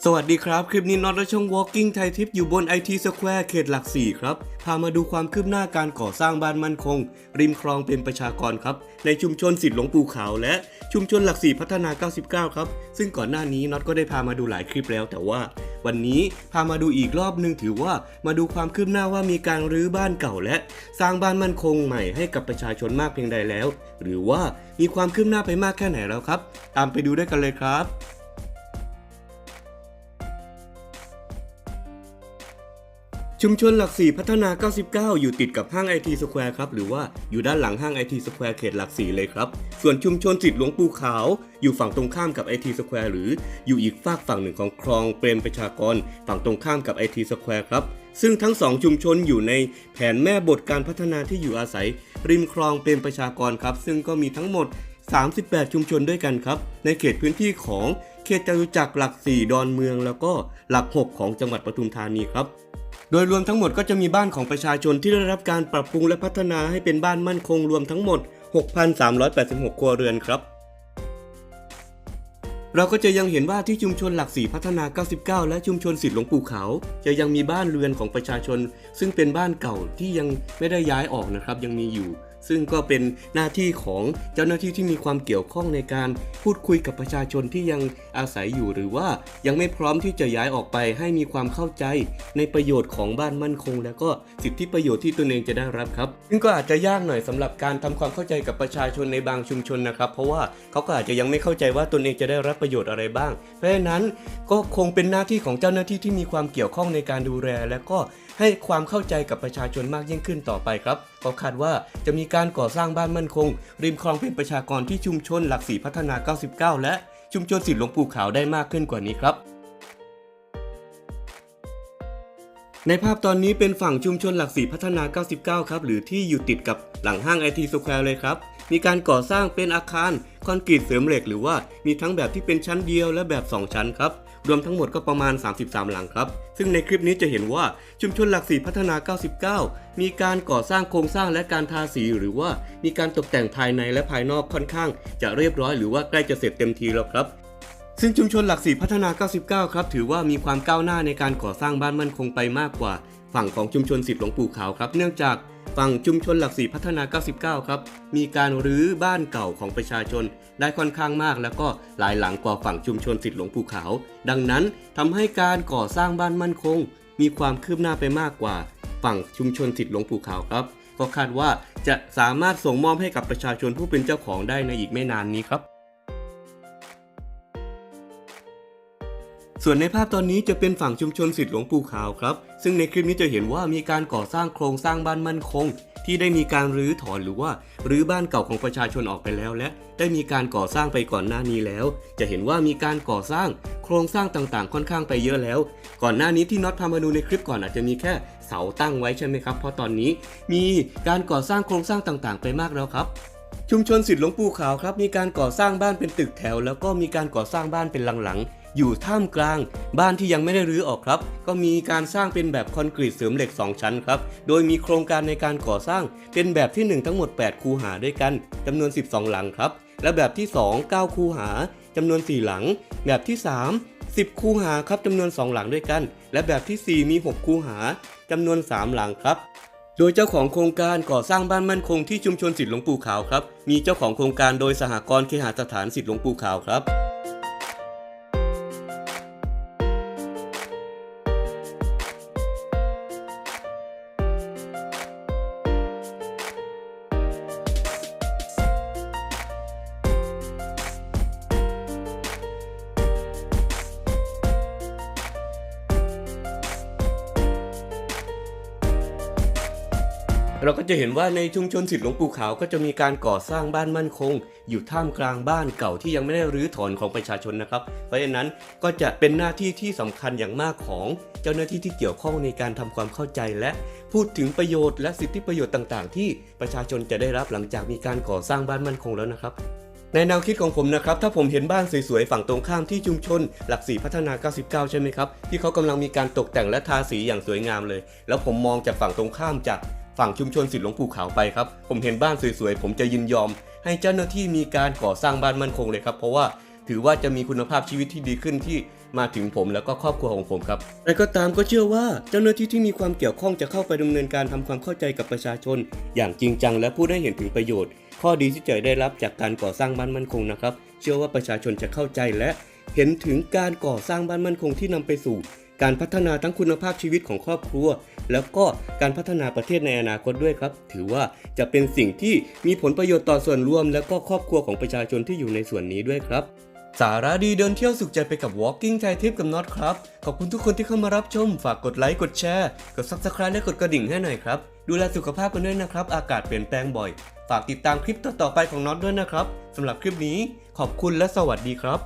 สวัสดีครับ คลิปนี้น็อตและช่อง Walking ไทยทิปอยู่บน IT Square เขตหลักสี่ครับ พามาดูความคืบหน้าการก่อสร้างบ้านมั่นคง ริมคลองเป็นประชากรครับ ในชุมชนสิทธิ์หลวงปู่ขาวและชุมชนหลักสี่พัฒนา 99 ครับ ซึ่งก่อนหน้านี้น็อตก็ได้พามาดูหลายคลิปแล้ว แต่ว่า วันนี้พามาดูอีกรอบหนึงถือว่ามาดูความคืบหน้าว่ามีการรื้อบ้านเก่าและ สร้างบ้านมั่นคงใหม่ให้กับประชาชนมากเพียงใดแล้ว หรือว่ามีความคืบหน้าไปมากแค่ไหนแล้วครับ ตามไปดูด้วยกันเลยครับ ชุมชนหลักสี่พัฒนา 99 อยู่ติดกับห้างไอทีสแควร์ครับ หรือว่าอยู่ด้านหลังห้างไอทีสแควร์เขตหลักสี่เลยครับ ส่วนชุมชนสิทธิ์หลวงปู่ขาว อยู่ฝั่งตรงข้ามกับไอทีสแควร์หรืออยู่อีกฝากฝั่งหนึ่งของคลองเปรมประชากร ฝั่งตรงข้ามกับไอทีสแควร์ครับซึ่งทั้งสองชุมชนอยู่ในแผนแม่บทการพัฒนาที่อยู่อาศัย ริมคลองเปรมประชากรครับ ซึ่งก็มีทั้งหมด 38 ชุมชนด้วยกันครับ ในเขตพื้นที่ของเขตจตุจักรหลัก 4 ดอนเมือง แล้วก็หลัก 6 ของจังหวัดปทุมธานีครับ โดยรวมทั้งหมดก็จะมีบ้านของประชาชนที่ได้รับการปรับปรุงและพัฒนาให้เป็นบ้านมั่นคงรวมทั้งหมด 6,386 ครัวเรือนครับ เราก็จะยังเห็นว่าที่ชุมชนหลักสี่พัฒนา 99 และชุมชนสิทธิ์หลวงปู่เขา จะยังมีบ้านเรือนของประชาชน ซึ่งเป็นบ้านเก่าที่ยังไม่ได้ย้ายออกนะครับ ยังมีอยู่ ซึ่งก็เป็นหน้าที่ของเจ้าหน้าที่ที่มีความเกี่ยวข้องในการพูดคุยกับประชาชนที่ยังอาศัยอยู่หรือว่ายังไม่พร้อมที่จะย้ายออกไปให้มีความเข้าใจในประโยชน์ของบ้านมั่นคง และก็สิทธิประโยชน์ที่ตนเองจะได้รับครับ ซึ่งก็อาจจะยากหน่อยสำหรับการทำความเข้าใจกับประชาชนในบางชุมชนนะครับ เพราะว่าเขาก็อาจจะยังไม่เข้าใจว่าตนเองจะได้รับประโยชน์อะไรบ้าง เพราะฉะนั้นก็คงเป็นหน้าที่ของเจ้าหน้าที่ที่มีความเกี่ยวข้องในการดูแล และก็ให้ความเข้าใจกับประชาชนมากยิ่งขึ้นต่อไปครับก็คาดว่าจะมีการก่อสร้างบ้านมั่นคง ริมคลองเป็นประชากรที่ชุมชนหลักสีพัฒนา 99 และชุมชนสิทธิหลวงปู่ขาวได้มากขึ้นกว่านี้ครับ ในภาพตอนนี้เป็นฝั่งชุมชนหลักสีพัฒนา 99 ครับ หรือที่อยู่ติดกับหลังห้างไอทีสแควร์เลยครับ มีการก่อสร้างเป็นอาคารคอนกรีตเสริมเหล็กหรือว่ามีทั้งแบบที่เป็นชั้นเดียวและแบบ 2 ชั้นครับ รวมทั้งหมดก็ประมาณ 33 หลังครับ ซึ่งในคลิปนี้จะเห็นว่าชุมชนหลักสีพัฒนา 99 มีการก่อสร้างโครงสร้างและการทาสีหรือว่ามีการตกแต่งภายในและภายนอกค่อนข้าง จะเรียบร้อยหรือว่าใกล้จะเสร็จเต็มทีแล้วครับซึ่งชุมชนหลักสี่พัฒนา 99 ครับ ถือว่ามีความก้าวหน้าในการก่อสร้างบ้านมั่นคงไปมากกว่า ฝั่งของชุมชนสิทธิหลวงปู่ขาวครับ เนื่องจาก ฝั่งชุมชนหลักสี่พัฒนา 99 ครับ มีการรื้อบ้านเก่าของประชาชนได้ค่อนข้างมาก แล้วก็หลายหลังกว่าฝั่งชุมชนสิทธิหลวงปู่ขา ดังนั้นทำให้การก่อสร้างบ้านมั่นคง มีความคืบหน้าไปมากกว่า ฝั่งชุมชนสิทธิหลวงปู่ขาครับ ก็คาดว่าจะสามารถส่งมอบให้กับประชาชนผู้เป็นเจ้าของได้ในอีกไม่นานนี้ครับ ส่วนในภาพตอนนี้จะเป็นฝั่งชุมชนสิทธิ์หลวงปู่ขาวครับ ซึ่งในคลิปนี้จะเห็นว่ามีการก่อสร้างโครงสร้างบ้านมั่นคง ที่ได้มีการรื้อถอนหรือว่ารื้อบ้านเก่าของประชาชนออกไปแล้วและ ได้มีการก่อสร้างไปก่อนหน้านี้แล้ว จะเห็นว่ามีการก่อสร้างโครงสร้างต่างๆ ค่อนข้างไปเยอะแล้ว ก่อนหน้านี้ที่น็อตพามาดูในคลิปก่อนอาจจะมีแค่เสาตั้งไว้ใช่ไหมครับเพราะตอนนี้มีการก่อสร้างโครงสร้างต่างๆ ไปมากแล้วครับชุมชนสิทธิ์หลวงปู่ขาวครับมีการก่อสร้างบ้านเป็นตึกแถว แล้วก็มีการก่อสร้างบ้านเป็นหลังๆ อยู่ท่ามกลาง บ้านที่ยังไม่ได้รื้อออกครับ ก็มีการสร้างเป็นแบบคอนกรีตเสริมเหล็ก 2 ชั้นครับ โดยมีโครงการในการก่อสร้างเป็นแบบที่ 1 ทั้งหมด 8 คูหาด้วยกันจำนวน 12 หลังครับ และแบบที่ 2 9 คูหาจำนวน 4 หลัง แบบที่ 3 10 คูหาครับจำนวน 2 หลังด้วยกัน และแบบทีสี่4 มี 6 คูหาจำนวน 3 หลังครับโดยเจ้าของโครงการก่อสร้างบ้านมั่นคงที่ชุมชนสิทธิ์หลวงปู่ขาวครับ มีเจ้าของโครงการโดยสหกรณ์เคหสถานสิทธิ์หลวงปู่ขาวครับ เราก็จะเห็นว่าในชุมชนสิทธิ์หลวงปู่ขาวก็จะมีการก่อสร้างบ้านมั่นคง อยู่ท่ามกลางบ้านเก่าที่ยังไม่ได้รื้อถอนของประชาชนนะครับ เพราะฉะนั้นก็จะเป็นหน้าที่ที่สำคัญอย่างมากของเจ้าหน้าที่ที่เกี่ยวข้องในการทำความเข้าใจและพูดถึงประโยชน์และสิทธิประโยชน์ต่าง ๆ ที่ประชาชนจะได้รับหลังจากมีการก่อสร้างบ้านมั่นคงแล้วนะครับในแนวคิดของผมนะครับ ถ้าผมเห็นบ้านสวยๆ ฝั่งตรงข้ามที่ชุมชน หลักสีพัฒนา 99 ใช่ไหมครับ ที่เขากำลังมีการตกแต่งและทาสีอย่างสวยงามเลย แล้วผมมองจากฝั่งตรงข้ามจาก ฝั่งชุมชนสิทธิ์หลวงปู่ขาวไปครับ ผมเห็นบ้านสวยๆ ผมจะยินยอม ให้เจ้าหน้าที่มีการก่อสร้างบ้านมั่นคงเลยครับ เพราะว่าถือว่าจะมีคุณภาพชีวิตที่ดีขึ้นที่มาถึงผมแล้วก็ครอบครัวของผมครับแต่ก็ตามก็เชื่อว่าเจ้าหน้าที่ที่มีความเกี่ยวข้องจะเข้าไปดำเนินการทำความเข้าใจกับประชาชน อย่างจริงจังและพูดให้เห็นถึงประโยชน์ ข้อดีที่จะได้รับจากการก่อสร้างบ้านมั่นคงนะครับ เชื่อว่าประชาชนจะเข้าใจและเห็นถึงการก่อสร้างบ้านมั่นคงที่นำไปสู่ การพัฒนาทั้งคุณภาพชีวิตของครอบครัว แล้วก็การพัฒนาประเทศในอนาคตด้วยครับ ถือว่าจะเป็นสิ่งที่มีผลประโยชน์ต่อส่วนรวม แล้วก็ครอบครัวของประชาชนที่อยู่ในส่วนนี้ด้วยครับสาระดีเดินเที่ยวสุขใจไปกับ Walking Thai Trip กับน็อตครับ ขอบคุณทุกคนที่เข้ามารับชม ฝากกดไลค์ กดแชร์ กด Subscribe และกดกระดิ่งให้หน่อยครับ ดูแลสุขภาพกันด้วยนะครับ อากาศเปลี่ยนแปลงบ่อย ฝากติดตามคลิปต่อๆไปของน็อตด้วยนะครับสำหรับคลิปนี้ขอบคุณและสวัสดีครับ